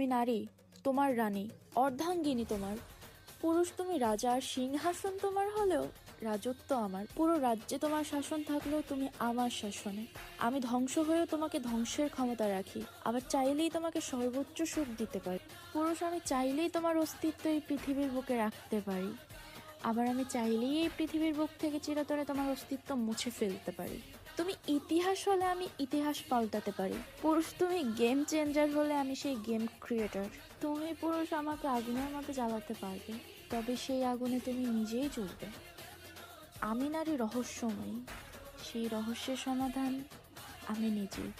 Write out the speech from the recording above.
আমি নারী, তোমার রানী, অর্ধাঙ্গিনী তোমার। পুরুষ তুমি রাজা আর সিংহাসন তোমার হলেও রাজত্ব আমার। পুরো রাজ্যে তোমার শাসন থাকলেও তুমি আমার শাসনে। আমি ধ্বংস হয়েও তোমাকে ধ্বংসের ক্ষমতা রাখি। আবার চাইলেই তোমাকে সর্বোচ্চ সুখ দিতে পারি। পুরুষ আমি চাইলেই তোমার অস্তিত্ব এই পৃথিবীর বুকে রাখতে পারি। আবার আমি চাইলেই এই পৃথিবীর বুক থেকে চিরতরে তোমার অস্তিত্ব মুছে ফেলতে পারি। তুমি ইতিহাস হলে আমি ইতিহাস পাল্টাতে পারি। পুরুষ, তুমি গেম চেঞ্জার হলে আমি সেই গেম ক্রিয়েটার তুমি পুরুষ, আমাকে আগুনের মতো জ্বালাতে পারবে, তবে সেই আগুনে তুমি নিজেই জ্বলবে। আমি নারী রহস্যময়, সেই রহস্যের সমাধান আমি নিজেই।